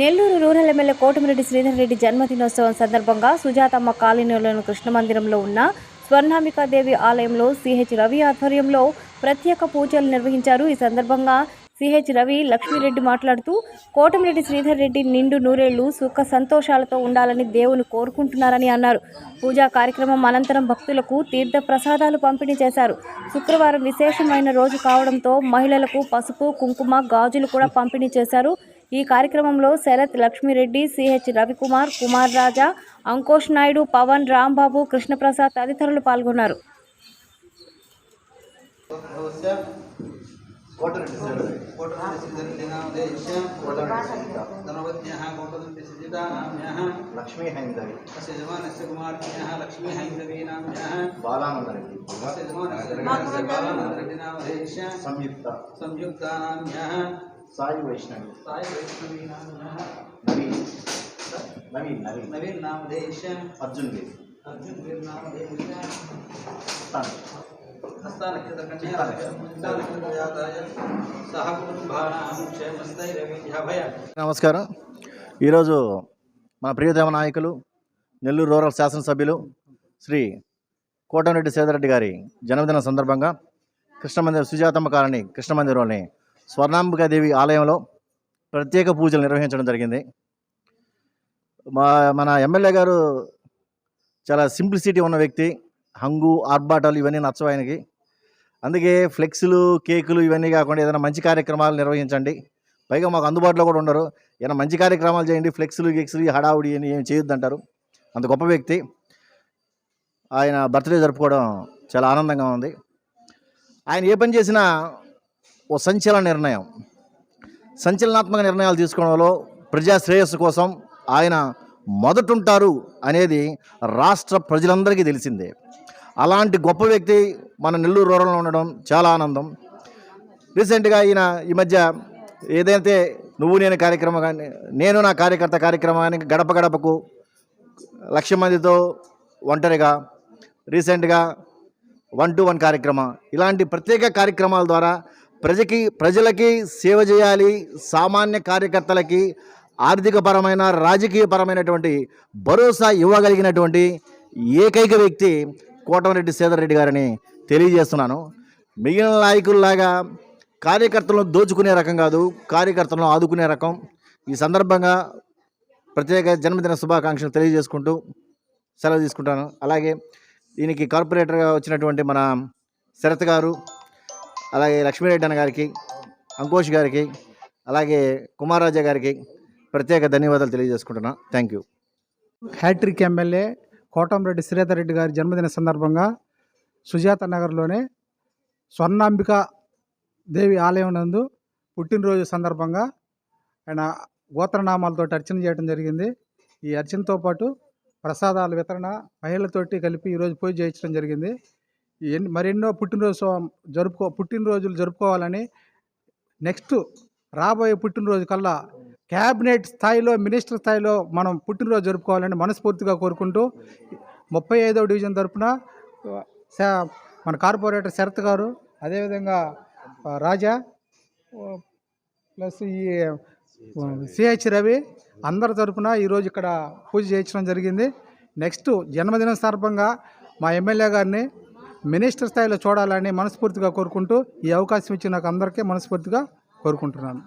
Nellore rural MLA Kotamreddy Sridhar Reddy జన్మదినోత్సవం సందర్భంగా సుజాతమ్మ కాలనీలోని కృష్ణ మందిరంలో ఉన్న స్వర్ణాంబికాదేవి ఆలయంలో సిహెచ్ రవి ఆధ్వర్యంలో ప్రత్యేక పూజలు నిర్వహించారు. ఈ సందర్భంగా సిహెచ్ రవి లక్ష్మీరెడ్డి మాట్లాడుతూ కోటమిరెడ్డి శ్రీధర్ రెడ్డి నిండు నూరేళ్ళు సుఖ సంతోషాలతో ఉండాలని దేవుని కోరుకుంటున్నారని అన్నారు. పూజా కార్యక్రమం అనంతరం భక్తులకు తీర్థ ప్రసాదాలు పంపిణీ చేశారు. శుక్రవారం విశేషమైన రోజు కావడంతో మహిళలకు పసుపు కుంకుమ గాజులు కూడా పంపిణీ చేశారు. ఈ కార్యక్రమంలో శరత్ లక్ష్మిరెడ్డి సిహెచ్ రవికుమార్ కుమార్ రాజా అంకోష్ నాయుడు పవన్ రాంబాబు కృష్ణప్రసాద్ తదితరులు పాల్గొన్నారు. సంయుక్త. సంయుక్త. సాయి వైష్ణవి. సాయి వైష్ణవి నవీన్. నవీన్ నవీన్. నవీన్ నామ దేశ అర్జున్ వీర్. అర్జున్ వీర్ నామ దేశ నమస్కారం. ఈరోజు మన ప్రియతమ నాయకులు నెల్లూరు రూరల్ శాసనసభ్యులు శ్రీ కోటమిరెడ్డి సేదరెడ్డి గారి జన్మదిన సందర్భంగా కృష్ణమందిర సుజాతమ్మ కాలనీ కృష్ణమందిరంలోని స్వర్ణాంబికాదేవి ఆలయంలో ప్రత్యేక పూజలు నిర్వహించడం జరిగింది. మా మన ఎమ్మెల్యే గారు చాలా సింప్లిసిటీ ఉన్న వ్యక్తి హంగు ఆర్భాటాలు ఇవన్నీ నచ్చవు ఆయనకి. అందుకే ఫ్లెక్స్లు కేకులు ఇవన్నీ కాకుండా ఏదైనా మంచి కార్యక్రమాలు నిర్వహించండి. పైగా మాకు అందుబాటులో కూడా ఉండరు. ఏదైనా మంచి కార్యక్రమాలు చేయండి ఫ్లెక్స్లు గిక్స్లు హడావుడి అని ఏమి చేయొద్దంటారు. అంత గొప్ప వ్యక్తి. ఆయన బర్త్డే జరుపుకోవడం చాలా ఆనందంగా ఉంది. ఆయన ఏ పని చేసినా ఓ సంచలన నిర్ణయం. సంచలనాత్మక నిర్ణయాలు తీసుకోవడంలో ప్రజా శ్రేయస్సు కోసం ఆయన మొదటుంటారు అనేది రాష్ట్ర ప్రజలందరికీ తెలిసిందే. అలాంటి గొప్ప వ్యక్తి మన నెల్లూరు రూరల్లో ఉండడం చాలా ఆనందం. రీసెంట్గా ఈయన ఈ మధ్య ఏదైతే నువ్వు నేను కార్యక్రమం కానీ నేను నా కార్యకర్త కార్యక్రమానికి గడప గడపకు లక్ష మందితో ఒంటరిగా రీసెంట్గా వన్ టు వన్ కార్యక్రమం ఇలాంటి ప్రత్యేక కార్యక్రమాల ద్వారా ప్రజకి ప్రజలకి సేవ చేయాలి సామాన్య కార్యకర్తలకి ఆర్థికపరమైన రాజకీయపరమైనటువంటి భరోసా ఇవ్వగలిగినటువంటి ఏకైక వ్యక్తి కోటమరెడ్డి సేదరెడ్డి గారని తెలియజేస్తున్నాను. మిగిలిన నాయకుల్లాగా కార్యకర్తలను దోచుకునే రకం కాదు కార్యకర్తలను ఆదుకునే రకం. ఈ సందర్భంగా ప్రత్యేక జన్మదిన శుభాకాంక్షలు తెలియజేసుకుంటూ సెలవు తీసుకుంటాను. అలాగే దీనికి కార్పొరేటర్గా వచ్చినటువంటి మన శరత్ గారు అలాగే లక్ష్మీరెడ్డి అన్న గారికి అంకోష్ గారికి అలాగే కుమారాజా గారికి ప్రత్యేక ధన్యవాదాలు తెలియజేసుకుంటున్నాను thank you hat-trick MLA Kotamreddy Sridhar Reddy గారి జన్మదిన సందర్భంగా సుజాత నగర్లోనే స్వర్ణాంబిక దేవి ఆలయం నందు పుట్టినరోజు సందర్భంగా ఆయన గోత్రనామాలతో అర్చన చేయడం జరిగింది. ఈ అర్చనతో పాటు ప్రసాదాల వితరణ మహిళలతోటి కలిపి ఈరోజు పూజ చేయించడం జరిగింది. ఎన్ మరెన్నో పుట్టినరోజు జరుపుకో పుట్టినరోజులు జరుపుకోవాలని నెక్స్ట్ రాబోయే పుట్టినరోజు కల్లా క్యాబినెట్ స్థాయిలో మినిస్టర్ స్థాయిలో మనం పుట్టినరోజు జరుపుకోవాలని మనస్ఫూర్తిగా కోరుకుంటూ ముప్పై ఐదవ డివిజన్ తరపున మన కార్పొరేటర్ శరత్ గారు అదేవిధంగా రాజా ప్లస్ ఈ సిహెచ్ రవి అందరి తరఫున ఈరోజు ఇక్కడ పూజ చేయించడం జరిగింది. నెక్స్ట్ జన్మదినం సందర్భంగా మా ఎమ్మెల్యే గారిని మినిస్టర్ స్థాయిలో చూడాలని మనస్ఫూర్తిగా కోరుకుంటూ ఈ అవకాశం ఇచ్చిన నాకు అందరికీ మనస్ఫూర్తిగా కోరుకుంటున్నాను.